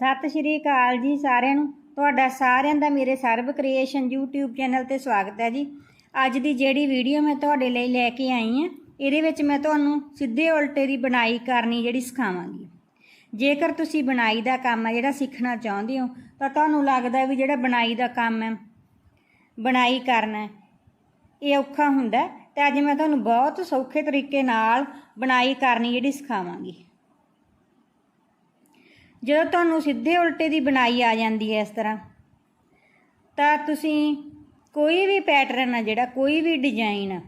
ਸਤਿ ਸ਼੍ਰੀ ਅਕਾਲ ਜੀ ਸਾਰਿਆਂ ਨੂੰ। ਤੁਹਾਡਾ ਸਾਰਿਆਂ ਦਾ ਮੇਰੇ ਸਰਵ ਕ੍ਰੀਏਸ਼ਨ YouTube ਚੈਨਲ ਤੇ ਸਵਾਗਤ ਹੈ ਜੀ। ਅੱਜ ਦੀ ਜਿਹੜੀ ਵੀਡੀਓ ਮੈਂ ਤੁਹਾਡੇ ਲਈ ਲੈ ਕੇ ਆਈ ਹਾਂ ਇਹਦੇ ਵਿੱਚ ਮੈਂ ਤੁਹਾਨੂੰ ਸਿੱਧੇ ਉਲਟੇ ਦੀ ਬਣਾਈ ਕਰਨੀ ਜਿਹੜੀ ਸਿਖਾਵਾਂਗੀ। ਜੇਕਰ ਤੁਸੀਂ ਬਣਾਈ ਦਾ ਕੰਮ ਹੈ ਜਿਹੜਾ ਸਿੱਖਣਾ ਚਾਹੁੰਦੇ ਹੋ ਤਾਂ ਤੁਹਾਨੂੰ ਲੱਗਦਾ ਵੀ ਜਿਹੜਾ ਬਣਾਈ ਦਾ ਕੰਮ ਹੈ ਬਣਾਈ ਕਰਨਾ ਇਹ ਔਖਾ ਹੁੰਦਾ ਹੈ, ਤੇ ਅੱਜ ਮੈਂ ਤੁਹਾਨੂੰ ਬਹੁਤ ਸੌਖੇ ਤਰੀਕੇ ਨਾਲ ਬਣਾਈ ਕਰਨੀ ਜਿਹੜੀ ਸਿਖਾਵਾਂਗੀ। ਜਦੋਂ ਤੁਹਾਨੂੰ ਸਿੱਧੇ ਉਲਟੇ ਦੀ ਬਣਾਈ ਆ ਜਾਂਦੀ ਹੈ ਇਸ ਤਰ੍ਹਾਂ, ਤਾਂ ਤੁਸੀਂ ਕੋਈ ਵੀ ਪੈਟਰਨ ਆ ਜਿਹੜਾ, ਕੋਈ ਵੀ ਡਿਜ਼ਾਈਨ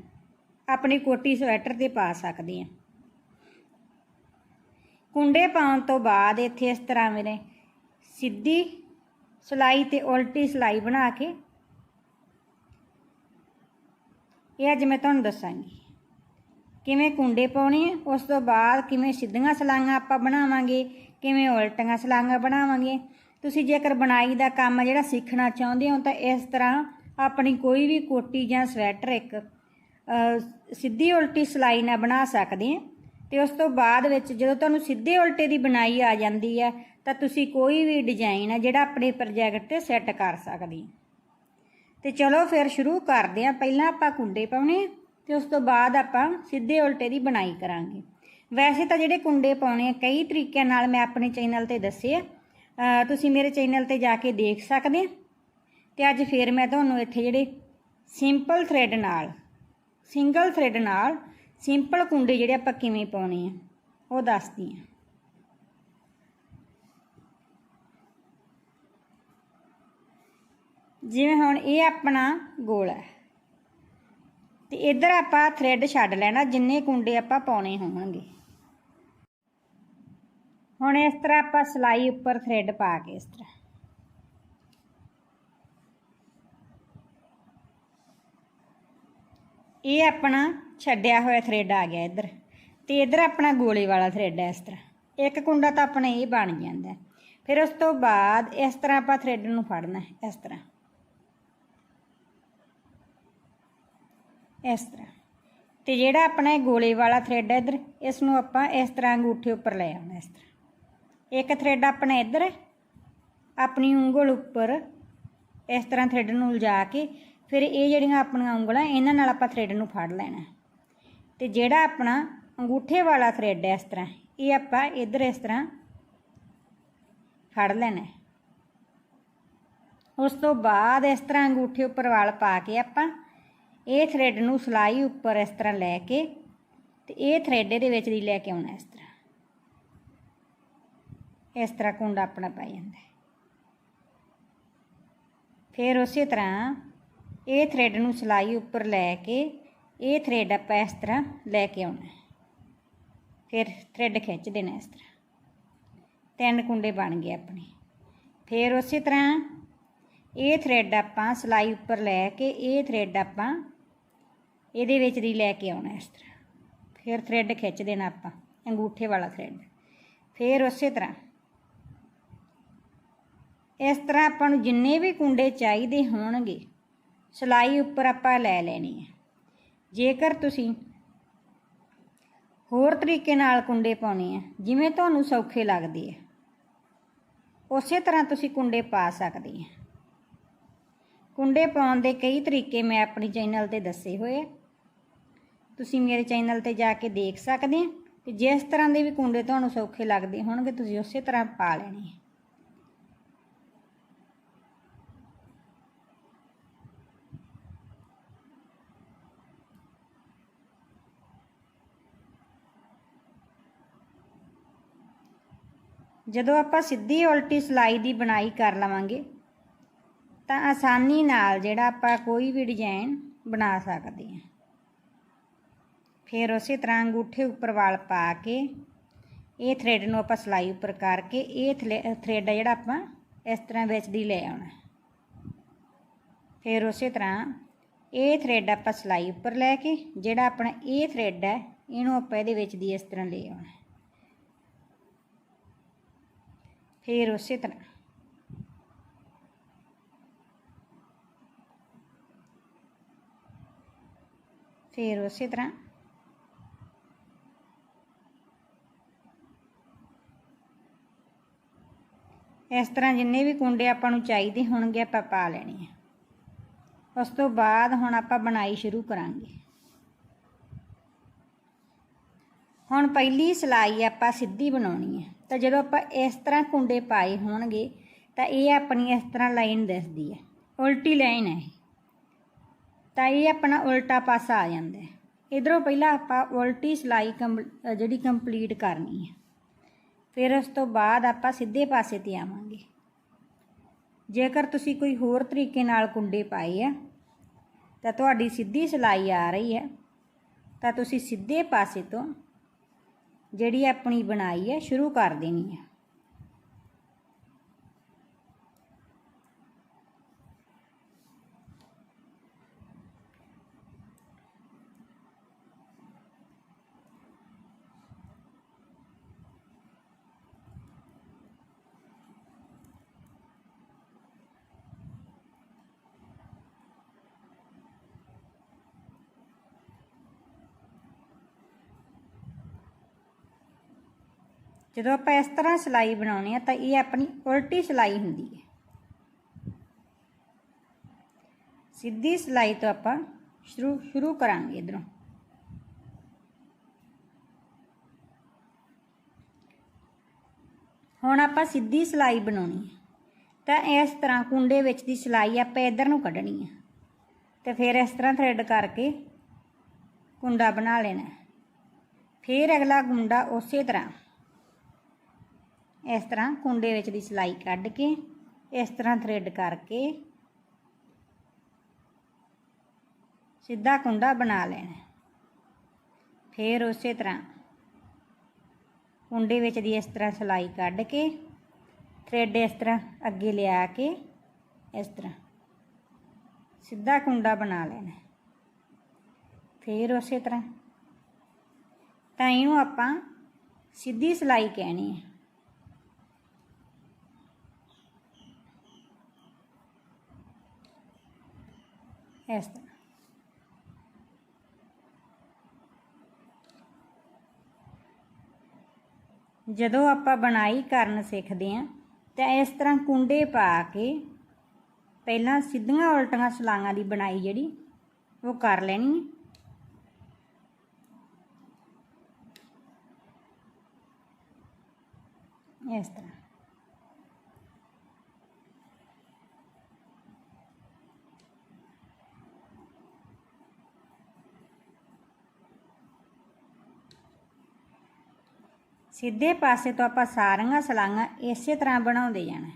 ਆਪਣੀ ਕੋਟੀ ਸਵੈਟਰ ਤੇ ਪਾ ਸਕਦੇ ਆ। ਕੁੰਡੇ ਪਾਉਣ ਤੋਂ ਬਾਅਦ ਇੱਥੇ ਇਸ ਤਰ੍ਹਾਂ ਮੇਰੇ ਸਿੱਧੀ ਸਲਾਈ ਤੇ ਉਲਟੀ ਸਲਾਈ ਬਣਾ ਕੇ, ਇਹ ਅੱਜ ਮੈਂ ਤੁਹਾਨੂੰ ਦੱਸਾਂਗੀ। ਕਿਵੇਂ ਕੁੰਡੇ ਪਾਉਣੇ ਆ, ਉਸ ਤੋਂ ਬਾਅਦ ਕਿਵੇਂ ਸਿੱਧੀਆਂ ਸਲਾਈਆਂ ਆਪਾਂ ਬਣਾਵਾਂਗੇ ਕਿਵੇਂ ਉਲਟੀਆਂ ਸਲਾਈਆਂ ਬਣਾਵਾਂਗੇ? ਤੁਸੀਂ ਜੇਕਰ ਬਣਾਈ ਦਾ ਕੰਮ ਜਿਹੜਾ ਸਿੱਖਣਾ ਚਾਹੁੰਦੇ ਹੋ, ਤਾਂ ਇਸ ਤਰ੍ਹਾਂ ਆਪਣੀ ਕੋਈ ਵੀ ਕੋਟੀ ਜਾਂ ਸਵੈਟਰ ਇੱਕ ਸਿੱਧੀ ਉਲਟੀ ਸਲਾਈ ਨਾਲ ਬਣਾ ਸਕਦੇ ਆ। ਤੇ ਉਸ ਤੋਂ ਬਾਅਦ ਵਿੱਚ ਜਦੋਂ ਤੁਹਾਨੂੰ ਸਿੱਧੇ ਉਲਟੇ ਦੀ ਬਣਾਈ ਆ ਜਾਂਦੀ ਹੈ, ਤਾਂ ਤੁਸੀਂ ਕੋਈ ਵੀ ਡਿਜ਼ਾਈਨ ਹੈ ਜਿਹੜਾ ਆਪਣੇ ਪ੍ਰੋਜੈਕਟ ਤੇ ਸੈੱਟ ਕਰ ਸਕਦੇ ਆ। ਤੇ ਚਲੋ ਫਿਰ ਸ਼ੁਰੂ ਕਰਦੇ ਆ। ਪਹਿਲਾਂ ਆਪਾਂ ਕੁੰਡੇ ਪਾਉਣੇ ਆ, ਤੇ ਉਸ ਤੋਂ ਬਾਅਦ ਆਪਾਂ ਸਿੱਧੇ ਉਲਟੇ ਦੀ ਬਣਾਈ ਕਰਾਂਗੇ। ਵੈਸੇ ਤਾਂ ਜਿਹੜੇ ਕੁੰਡੇ ਪਾਉਣੇ ਆ, ਕਈ ਤਰੀਕਿਆਂ ਨਾਲ ਮੈਂ ਆਪਣੇ ਚੈਨਲ ਤੇ ਦੱਸੇ ਆ। ਤੁਸੀਂ ਮੇਰੇ ਚੈਨਲ ਤੇ ਜਾ ਕੇ ਦੇਖ ਸਕਦੇ ਆ। ਤੇ ਅੱਜ ਫਿਰ ਮੈਂ ਤੁਹਾਨੂੰ ਇੱਥੇ ਜਿਹੜੇ ਸਿੰਪਲ ਥ੍ਰੈਡ ਨਾਲ, ਸਿੰਗਲ ਥ੍ਰੈਡ ਨਾਲ ਸਿੰਪਲ ਕੁੰਡੇ ਜਿਹੜੇ ਆਪਾਂ ਕਿਵੇਂ ਪਾਉਣੇ ਆ, ਉਹ ਦੱਸਦੀ ਆ। ਜਿਵੇਂ ਹੁਣ ਇਹ ਆਪਣਾ ਗੋਲ ਹੈ ਤੇ ਇੱਧਰ ਆਪਾਂ ਥ੍ਰੈਡ ਛੱਡ ਲੈਣਾ, ਜਿੰਨੇ ਕੁੰਡੇ ਆਪਾਂ ਪਾਉਣੇ ਹੋਣਗੇ ਹੁਣ ਇਸ ਤਰ੍ਹਾਂ ਆਪਾਂ ਸਲਾਈ ਉੱਪਰ ਥ੍ਰੈਡ ਪਾ ਕੇ ਇਸ ਤਰ੍ਹਾਂ। ਇਹ ਆਪਣਾ ਛੱਡਿਆ ਹੋਇਆ ਥ੍ਰੈਡ ਆ ਗਿਆ ਇੱਧਰ ਤੇ ਇੱਧਰ ਆਪਣਾ ਗੋਲੇ ਵਾਲਾ ਥ੍ਰੈਡ ਹੈ ਇਸ ਤਰ੍ਹਾਂ। ਇੱਕ ਕੁੰਡਾ ਤਾਂ ਆਪਣਾ ਇਹ ਬਣ ਜਾਂਦਾ। ਫਿਰ ਉਸ ਤੋਂ ਬਾਅਦ ਇਸ ਤਰ੍ਹਾਂ ਆਪਾਂ ਥ੍ਰੈਡ ਨੂੰ ਫੜਨਾ ਹੈ ਇਸ ਤਰ੍ਹਾਂ। ਇਸ ਤਰ੍ਹਾਂ। ਤੇ ਜਿਹੜਾ ਆਪਣਾ ਗੋਲੇ ਵਾਲਾ ਥ੍ਰੈਡ ਹੈ ਇੱਧਰ, ਇਸ ਨੂੰ ਆਪਾਂ ਇਸ ਤਰ੍ਹਾਂ ਅੰਗੂਠੇ ਉੱਪਰ ਲੈ ਆਉਣਾ ਇਸ ਤਰ੍ਹਾਂ। ਇੱਕ ਥ੍ਰੈਡ ਆਪਣਾ ਇੱਧਰ ਹੈ, ਆਪਣੀ ਉਂਗਲ ਉੱਪਰ, ਇਸ ਤਰ੍ਹਾਂ ਥ੍ਰੈਡ ਨੂੰ ਉਲਝਾ ਕੇ, ਫਿਰ ਇਹ ਜਿਹੜੀਆਂ ਆਪਣੀਆਂ ਉਂਗਲਾਂ, ਇਹਨਾਂ ਨਾਲ ਆਪਾਂ ਥ੍ਰੈਡ ਨੂੰ ਫੜ ਲੈਣਾ ਤੇ ਜਿਹੜਾ ਆਪਣਾ ਅੰਗੂਠੇ ਵਾਲਾ ਥ੍ਰੈਡ ਹੈ ਇਸ ਤਰ੍ਹਾਂ, ਇਹ ਆਪਾਂ ਇੱਧਰ ਇਸ ਤਰ੍ਹਾਂ ਫੜ ਲੈਣਾ ਉਸ ਤੋਂ ਬਾਅਦ ਇਸ ਤਰ੍ਹਾਂ ਅੰਗੂਠੇ ਉੱਪਰ ਵਾਲ ਪਾ ਕੇ ਆਪਾਂ ਇਹ ਥ੍ਰੈਡ ਨੂੰ ਸਲਾਈ ਉੱਪਰ ਇਸ ਤਰ੍ਹਾਂ ਲੈ ਕੇ, ਤੇ ਇਹ ਥ੍ਰੈਡ ਇਹਦੇ ਵਿੱਚ ਦੀ ਲੈ ਕੇ ਆਉਣਾ ਇਸ ਤਰ੍ਹਾਂ। ਇਸ ਤਰ੍ਹਾਂ ਕੁੰਡਾ ਆਪਣਾ ਪੈ ਜਾਂਦਾ ਫਿਰ ਉਸੇ ਤਰ੍ਹਾਂ ਇਹ ਥ੍ਰੈਡ ਨੂੰ ਸਲਾਈ ਉੱਪਰ ਲੈ ਕੇ ਇਹ ਥ੍ਰੈਡ ਆਪਾਂ ਇਸ ਤਰ੍ਹਾਂ ਲੈ ਕੇ ਆਉਣਾ ਫਿਰ ਥ੍ਰੈਡ ਖਿੱਚ ਦੇਣਾ ਇਸ ਤਰ੍ਹਾਂ। ਤਿੰਨ ਕੁੰਡੇ ਬਣ ਗਏ ਆਪਣੇ। ਫਿਰ ਉਸੇ ਤਰ੍ਹਾਂ ਇਹ ਥ੍ਰੈਡ ਆਪਾਂ ਸਲਾਈ ਉੱਪਰ ਲੈ ਕੇ ਇਹ ਥ੍ਰੈਡ ਆਪਾਂ ਇਹਦੇ ਵਿੱਚ ਦੀ ਲੈ ਕੇ ਆਉਣਾ ਇਸ ਤਰ੍ਹਾਂ। ਫਿਰ ਥ੍ਰੈਡ ਖਿੱਚ ਦੇਣਾ ਆਪਾਂ, ਅੰਗੂਠੇ ਵਾਲਾ ਥ੍ਰੈਡ ਫਿਰ ਉਸੇ ਤਰ੍ਹਾਂ ਇਸ ਤਰ੍ਹਾਂ ਆਪਾਂ ਨੂੰ ਜਿੰਨੇ ਵੀ ਕੁੰਡੇ ਚਾਹੀਦੇ ਹੋਣਗੇ, ਸਲਾਈ ਉੱਪਰ ਆਪਾਂ ਲੈ ਲੈਣੀ ਹੈ। ਜੇਕਰ ਤੁਸੀਂ ਹੋਰ ਤਰੀਕੇ ਨਾਲ ਕੁੰਡੇ ਪਾਉਣੇ ਆ ਜਿਵੇਂ ਤੁਹਾਨੂੰ ਸੌਖੇ ਲੱਗਦੇ ਆ ਉਸੇ ਤਰ੍ਹਾਂ ਤੁਸੀਂ ਕੁੰਡੇ ਪਾ ਸਕਦੇ ਆ ਕੁੰਡੇ ਪਾਉਣ ਦੇ ਕਈ ਤਰੀਕੇ ਮੈਂ ਆਪਣੀ ਚੈਨਲ ਤੇ ਦੱਸੇ ਹੋਏ ਆ ਤੁਸੀਂ ਮੇਰੇ ਚੈਨਲ ਤੇ ਜਾ ਕੇ ਦੇਖ ਸਕਦੇ ਆ ਤੇ ਜਿਸ ਤਰ੍ਹਾਂ ਦੇ ਵੀ ਕੁੰਡੇ ਤੁਹਾਨੂੰ ਸੌਖੇ ਲੱਗਦੇ ਹੋਣਗੇ, ਤੁਸੀਂ ਉਸੇ ਤਰ੍ਹਾਂ ਪਾ ਲੈਣੇ ਆ ਜਦੋਂ ਆਪਾਂ ਸਿੱਧੀ ਉਲਟੀ ਸਲਾਈ ਦੀ ਬਣਾਈ ਕਰ ਲਵਾਂਗੇ, ਤਾਂ ਆਸਾਨੀ ਨਾਲ ਜਿਹੜਾ ਆਪਾਂ ਕੋਈ ਵੀ ਡਿਜ਼ਾਈਨ ਬਣਾ ਸਕਦੇ ਹਾਂ। ਫਿਰ ਉਸੇ ਤਰ੍ਹਾਂ ਅੰਗੂਠੇ ਉੱਪਰ ਵਾਲ ਪਾ ਕੇ, ਇਹ ਥ੍ਰੈਡ ਨੂੰ ਆਪਾਂ ਸਲਾਈ ਉੱਪਰ ਕਰਕੇ, ਇਹ ਥ੍ਰੈਡ ਹੈ ਜਿਹੜਾ ਆਪਾਂ ਇਸ ਤਰ੍ਹਾਂ ਵਿੱਚ ਦੀ ਲੈ ਆਉਣਾ ਫਿਰ ਉਸੇ ਤਰ੍ਹਾਂ ਇਹ ਥ੍ਰੈਡ ਆਪਾਂ ਸਲਾਈ ਉੱਪਰ ਲੈ ਕੇ, ਜਿਹੜਾ ਆਪਣਾ ਇਹ ਥ੍ਰੈਡ ਹੈ, ਇਹਨੂੰ ਆਪਾਂ ਇਹਦੇ ਵਿੱਚ ਦੀ ਇਸ ਤਰ੍ਹਾਂ ਲੈ ਆਉਣਾ ਫਿਰ ਉਸੇ ਤਰ੍ਹਾਂ। ਫਿਰ ਉਸੇ ਤਰ੍ਹਾਂ। ਇਸ ਤਰ੍ਹਾਂ ਜਿੰਨੇ ਵੀ ਕੁੰਡੇ ਆਪਾਂ ਨੂੰ ਚਾਹੀਦੇ ਹੋਣਗੇ ਆਪਾਂ ਪਾ ਲੈਣੇ ਆ। ਉਸ ਤੋਂ ਬਾਅਦ ਹੁਣ ਆਪਾਂ ਬਣਾਈ ਸ਼ੁਰੂ ਕਰਾਂਗੇ। ਹੁਣ ਪਹਿਲੀ ਸਲਾਈ ਆਪਾਂ ਸਿੱਧੀ ਬਣਾਉਣੀ ਹੈ। ਤਾਂ ਜਦੋਂ ਆਪਾਂ ਇਸ ਤਰ੍ਹਾਂ ਕੁੰਡੇ ਪਾਏ ਹੋਣਗੇ, ਤਾਂ ਇਹ ਆਪਣੀ ਇਸ ਤਰ੍ਹਾਂ ਲਾਈਨ ਦਿਸਦੀ ਹੈ। ਉਲਟੀ ਲਾਈਨ ਹੈ ਤਾਂ ਇਹ ਆਪਣਾ ਉਲਟਾ ਪਾਸਾ ਆ ਜਾਂਦਾ ਹੈ। ਇਧਰੋਂ ਪਹਿਲਾਂ ਆਪਾਂ ਉਲਟੀ ਸਲਾਈ ਕੰਪ- ਜਿਹੜੀ ਕੰਪਲੀਟ ਕਰਨੀ ਹੈ। ਫਿਰ ਉਸ ਤੋਂ ਬਾਅਦ ਆਪਾਂ ਸਿੱਧੇ ਪਾਸੇ ਤੇ ਆਵਾਂਗੇ। ਜੇਕਰ ਤੁਸੀਂ ਕੋਈ ਹੋਰ ਤਰੀਕੇ ਨਾਲ ਕੁੰਡੇ ਪਾਏ ਆ, ਤਾਂ ਤੁਹਾਡੀ ਸਿੱਧੀ ਸਲਾਈ ਆ ਰਹੀ ਹੈ। ਤਾਂ ਤੁਸੀਂ ਸਿੱਧੇ ਪਾਸੇ ਤੋਂ ਜਿਹੜੀ ਆਪਣੀ ਬਣਾਈ ਹੈ ਸ਼ੁਰੂ ਕਰ ਦੇਣੀ ਹੈ। ਜਦੋਂ ਆਪਾਂ ਇਸ ਤਰ੍ਹਾਂ ਸਿਲਾਈ ਬਣਾਉਣੀ ਹੈ ਤਾਂ ਇਹ ਆਪਣੀ ਉਲਟੀ ਸਿਲਾਈ ਹੁੰਦੀ ਹੈ। ਸਿੱਧੀ ਸਿਲਾਈ ਤੋਂ ਆਪਾਂ ਸ਼ੁਰੂ ਸ਼ੁਰੂ ਕਰਾਂਗੇ ਇਧਰੋਂ। ਹੁਣ ਆਪਾਂ ਸਿੱਧੀ ਸਿਲਾਈ ਬਣਾਉਣੀ ਹੈ। ਤਾਂ ਇਸ ਤਰ੍ਹਾਂ ਕੁੰਡੇ ਵਿੱਚ ਦੀ ਸਿਲਾਈ ਆਪਾਂ ਇਧਰ ਨੂੰ ਕੱਢਣੀ ਹੈ। ਤੇ ਫਿਰ ਇਸ ਤਰ੍ਹਾਂ ਥ੍ਰੈਡ ਕਰਕੇ ਕੁੰਡਾ ਬਣਾ ਲੈਣਾ ਫਿਰ ਅਗਲਾ ਗੁੰਡਾ ਉਸੇ ਤਰ੍ਹਾਂ। ਇਸ ਤਰ੍ਹਾਂ ਕੁੰਡੇ ਵਿੱਚ ਦੀ ਸਿਲਾਈ ਕੱਢ ਕੇ, ਇਸ ਤਰ੍ਹਾਂ ਥ੍ਰੈਡ ਕਰਕੇ ਸਿੱਧਾ ਕੁੰਡਾ ਬਣਾ ਲੈਣਾ। ਫਿਰ ਉਸੇ ਤਰ੍ਹਾਂ ਕੁੰਡੇ ਵਿੱਚ ਦੀ ਇਸ ਤਰ੍ਹਾਂ ਸਿਲਾਈ ਕੱਢ ਕੇ ਥ੍ਰੈਡ ਇਸ ਤਰ੍ਹਾਂ ਅੱਗੇ ਲਿਆ ਕੇ, ਇਸ ਤਰ੍ਹਾਂ ਸਿੱਧਾ ਕੁੰਡਾ ਬਣਾ ਲੈਣਾ। ਫਿਰ ਉਸੇ ਤਰ੍ਹਾਂ ਤਾਂ ਇਹਨੂੰ ਆਪਾਂ ਸਿੱਧੀ ਸਿਲਾਈ ਕਹਿਣੀ ਹੈ। ਇਸ ਤਰ੍ਹਾਂ। ਜਦੋਂ ਆਪਾਂ ਬਣਾਈ ਕਰਨ ਸਿੱਖਦੇ ਆਂ ਤਾਂ ਇਸ ਤਰ੍ਹਾਂ ਕੁੰਡੇ ਪਾ ਕੇ ਪਹਿਲਾਂ ਸਿੱਧੀਆਂ ਉਲਟੀਆਂ ਸਲਾਈਆਂ ਦੀ ਬਣਾਈ ਜਿਹੜੀ, ਉਹ ਕਰ ਲੈਣੀ ਹੈ। ਇਸ ਤਰ੍ਹਾਂ। ਸਿੱਧੇ ਪਾਸੇ ਤੋਂ ਆਪਾਂ ਸਾਰੀਆਂ ਸਲਾਈਆਂ ਇਸੇ ਤਰ੍ਹਾਂ ਬਣਾਉਂਦੇ ਜਾਣਾ।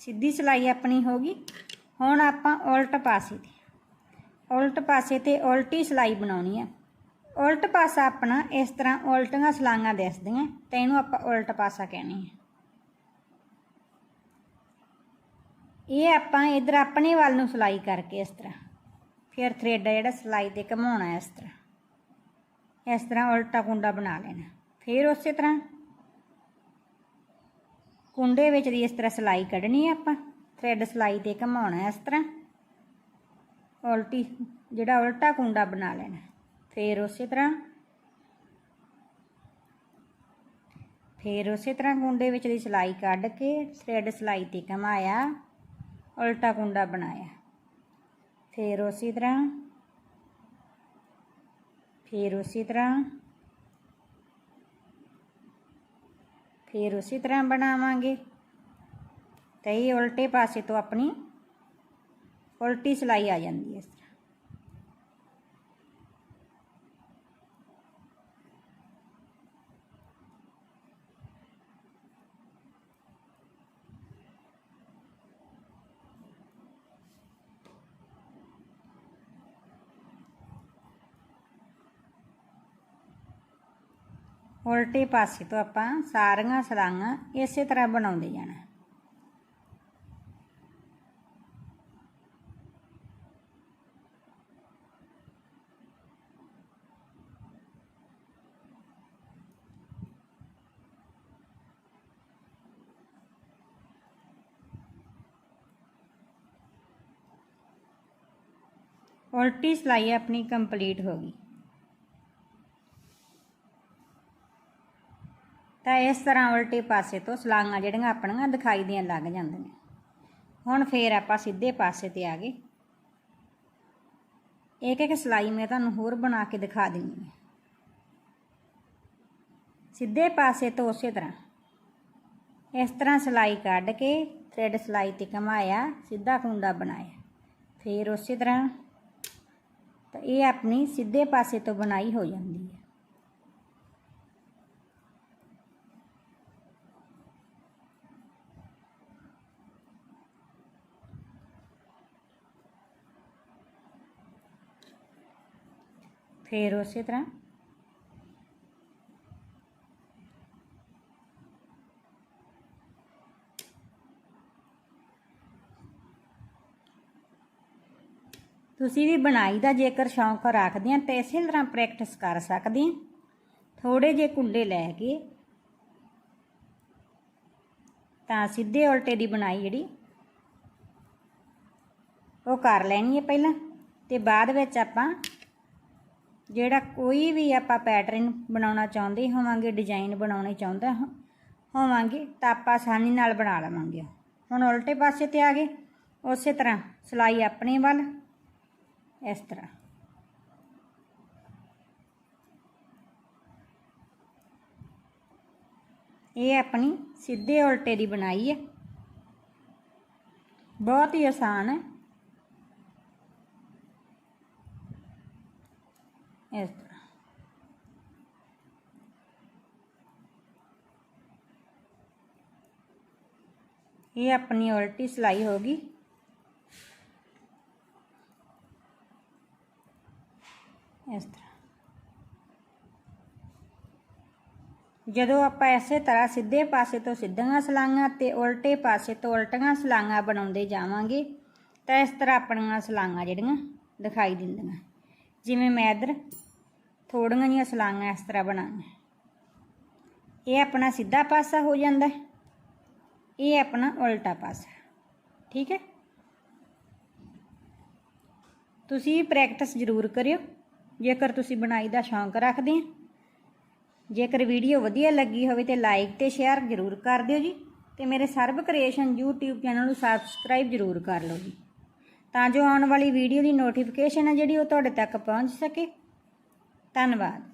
ਸਿੱਧੀ ਸਲਾਈ ਆਪਣੀ ਹੋ ਗਈ। ਹੁਣ ਆਪਾਂ ਉਲਟ ਪਾਸੇ ਤੇ। ਉਲਟ ਪਾਸੇ ਤੇ ਉਲਟੀ ਸਲਾਈ ਬਣਾਉਣੀ ਹੈ ਉਲਟ ਪਾਸਾ ਆਪਣਾ ਇਸ ਤਰ੍ਹਾਂ ਉਲਟੀਆਂ ਸਲਾਈਆਂ ਦਿਸਦੀਆਂ, ਤੇ ਇਹਨੂੰ ਆਪਾਂ ਉਲਟ ਪਾਸਾ ਕਹਿੰਦੇ ਹਾਂ ਇਹ ਆਪਾਂ ਇਧਰ ਆਪਣੇ ਵੱਲ ਨੂੰ ਸਲਾਈ ਕਰਕੇ ਇਸ ਤਰ੍ਹਾਂ। ਫਿਰ ਥ੍ਰੈਡ ਜਿਹੜਾ ਸਲਾਈ ਤੇ ਘਮਾਉਣਾ ਇਸ ਤਰ੍ਹਾਂ। ਇਸ ਤਰ੍ਹਾਂ ਉਲਟਾ ਕੁੰਡਾ ਬਣਾ ਲੈਣਾ। ਫਿਰ ਉਸੇ ਤਰ੍ਹਾਂ ਕੁੰਡੇ ਵਿੱਚ ਦੀ ਇਸ ਤਰ੍ਹਾਂ ਸਲਾਈ ਕੱਢਣੀ ਹੈ ਆਪਾਂ, ਥ੍ਰੈਡ ਸਲਾਈ ਤੇ ਘਮਾਉਣਾ ਇਸ ਤਰ੍ਹਾਂ। ਉਲਟੀ, ਜਿਹੜਾ ਉਲਟਾ ਕੁੰਡਾ ਬਣਾ ਲੈਣਾ। ਫਿਰ ਉਸੇ ਤਰ੍ਹਾਂ, ਫਿਰ ਉਸੇ ਤਰ੍ਹਾਂ ਕੁੰਡੇ ਵਿੱਚ ਦੀ ਸਲਾਈ ਕੱਢ ਕੇ ਥ੍ਰੈਡ ਸਲਾਈ ਤੇ ਘਮਾਇਆ, ਉਲਟਾ ਕੁੰਡਾ ਬਣਾਇਆ। ਫਿਰ ਉਸੇ ਤਰ੍ਹਾਂ ਫਿਰ ਉਸੇ ਤਰ੍ਹਾਂ ਫਿਰ ਉਸੇ ਤਰ੍ਹਾਂ ਬਣਾਵਾਂਗੇ ਤੇ ਇਹ ਉਲਟੇ ਪਾਸੇ ਤੋਂ ਆਪਣੀ ਉਲਟੀ ਸਿਲਾਈ ਆ ਜਾਂਦੀ ਹੈ ਇਸ ਤਰ੍ਹਾਂ ਉਲਟੇ ਪਾਸੇ ਤੋਂ ਆਪਾਂ ਸਾਰੀਆਂ ਸਲਾਈਆਂ ਇਸੇ ਤਰ੍ਹਾਂ ਬਣਾਉਂਦੇ ਜਾਣਾ ਉਲਟੀ ਸਿਲਾਈ ਆਪਣੀ ਕੰਪਲੀਟ ਹੋ ਗਈ ਤਾਂ ਇਸ ਤਰ੍ਹਾਂ ਉਲਟੇ ਪਾਸੇ ਤੋਂ ਸਲਾਂਗਾਂ ਜਿਹੜੀਆਂ ਆਪਣੀਆਂ ਦਿਖਾਈ ਦੀਆਂ ਲੱਗ ਜਾਂਦੀਆਂ। ਹੁਣ ਫੇਰ ਆਪਾਂ ਸਿੱਧੇ ਪਾਸੇ ਤੇ ਆ ਗਏ। ਇੱਕ ਇੱਕ ਸਲਾਈ ਮੈਂ ਤੁਹਾਨੂੰ ਹੋਰ ਬਣਾ ਕੇ ਦਿਖਾ ਦਿੰਦੀ ਹਾਂ। ਸਿੱਧੇ ਪਾਸੇ ਤੋਂ ਉਸੇ ਤਰ੍ਹਾਂ। ਇਸ ਤਰ੍ਹਾਂ ਸਲਾਈ ਕੱਢ ਕੇ ਥ੍ਰੈਡ ਸਲਾਈ ਤੇ ਕਮਾਇਆ ਸਿੱਧਾ ਕੁੰਡਾ ਬਣਾਇਆ। ਫਿਰ ਉਸੇ ਤਰ੍ਹਾਂ ਤਾਂ ਇਹ ਆਪਣੀ ਸਿੱਧੇ ਪਾਸੇ ਤੋਂ ਬਣਾਈ ਹੋ ਜਾਂਦੀ ਹੈ। ਫਿਰ ਉਸੇ ਤਰ੍ਹਾਂ। ਤੁਸੀਂ ਵੀ ਬਣਾਈ ਦਾ ਜੇਕਰ ਸ਼ੌਂਕ ਰੱਖਦੇ ਆ ਤਾਂ ਇਸੇ ਤਰ੍ਹਾਂ ਪ੍ਰੈਕਟਿਸ ਕਰ ਸਕਦੇ ਆ। ਥੋੜੇ ਜੇ ਕੁੰਡੇ ਲੈ ਕੇ ਤਾਂ ਸਿੱਧੇ ਉਲਟੇ ਦੀ ਬਣਾਈ ਜਿਹੜੀ, ਉਹ ਕਰ ਲੈਣੀ ਹੈ ਪਹਿਲਾਂ ਤੇ ਬਾਅਦ ਵਿੱਚ ਆਪਾਂ ਜਿਹੜਾ ਕੋਈ ਵੀ ਆਪਾਂ ਪੈਟਰਨ ਬਣਾਉਣਾ ਚਾਹੁੰਦੇ ਹੋਵਾਂਗੇ ਡਿਜ਼ਾਈਨ ਬਣਾਉਣੇ ਚਾਹੁੰਦਾ ਹੋਵਾਂਗੇ ਤਾਂ ਆਪਾਂ ਆਸਾਨੀ ਨਾਲ ਬਣਾ ਲਵਾਂਗੇ। ਹੁਣ ਉਲਟੇ ਪਾਸੇ ਤੇ ਆ ਗਏ। ਉਸੇ ਤਰ੍ਹਾਂ ਸਲਾਈ ਆਪਣੇ ਵੱਲ, ਇਸ ਤਰ੍ਹਾਂ। ਇਹ ਆਪਣੀ ਸਿੱਧੇ ਉਲਟੇ ਦੀ ਬਣਾਈ ਹੈ। ਬਹੁਤ ਹੀ ਆਸਾਨ ਹੈ। ਇਸ ਤਰ੍ਹਾਂ ਇਹ ਆਪਣੀ ਉਲਟੀ ਸਿਲਾਈ ਹੋ ਗਈ ਇਸ ਤਰ੍ਹਾਂ ਜਦੋਂ ਆਪਾਂ ਇਸੇ ਤਰ੍ਹਾਂ ਸਿੱਧੇ ਪਾਸੇ ਤੋਂ ਸਿੱਧੀਆਂ ਸਲਾਂਗਾਂ ਤੇ ਉਲਟੇ ਪਾਸੇ ਤੋਂ ਉਲਟੀਆਂ ਸਲਾਂਗਾਂ ਬਣਾਉਂਦੇ ਜਾਵਾਂਗੇ ਤਾਂ ਇਸ ਤਰ੍ਹਾਂ ਆਪਣੀਆਂ ਸਲਾਂਗਾਂ ਜਿਹੜੀਆਂ ਦਿਖਾਈ ਦਿੰਦੀਆਂ ਜਿਵੇਂ ਮੈਂ ਇੱਧਰ ਥੋੜੀਆਂ ਜਿਹੀਆਂ ਸਲਾਂਗਾਂ ਇਸ ਤਰ੍ਹਾਂ ਬਣਾਈਆਂ ਇਹ ਆਪਣਾ ਸਿੱਧਾ ਪਾਸਾ ਹੋ ਜਾਂਦਾ ਹੈ। ਇਹ ਆਪਣਾ ਉਲਟਾ ਪਾਸਾ। ਠੀਕ ਹੈ? ਤੁਸੀਂ ਪ੍ਰੈਕਟਿਸ ਜ਼ਰੂਰ ਕਰਿਓ। ਜੇਕਰ ਤੁਸੀਂ ਬਣਾਈ ਦਾ ਸ਼ੌਂਕ ਰੱਖਦੇ ਆ ਜੇਕਰ ਵੀਡੀਓ ਵਧੀਆ ਲੱਗੀ ਹੋਵੇ ਤੇ ਲਾਈਕ ਤੇ ਸ਼ੇਅਰ ਜ਼ਰੂਰ ਕਰ ਦਿਓ ਜੀ। ਤੇ ਮੇਰੇ ਸਰਬ ਕ੍ਰੀਏਸ਼ਨ YouTube ਚੈਨਲ ਨੂੰ ਸਬਸਕ੍ਰਾਈਬ ਜ਼ਰੂਰ ਕਰ ਲਓ ਜੀ। ਤਾਂ ਜੋ ਆਉਣ ਵਾਲੀ ਵੀਡੀਓ ਦੀ ਨੋਟੀਫਿਕੇਸ਼ਨ ਹੈ ਜਿਹੜੀ ਉਹ ਤੁਹਾਡੇ ਤੱਕ ਪਹੁੰਚ ਸਕੇ। ਧੰਨਵਾਦ।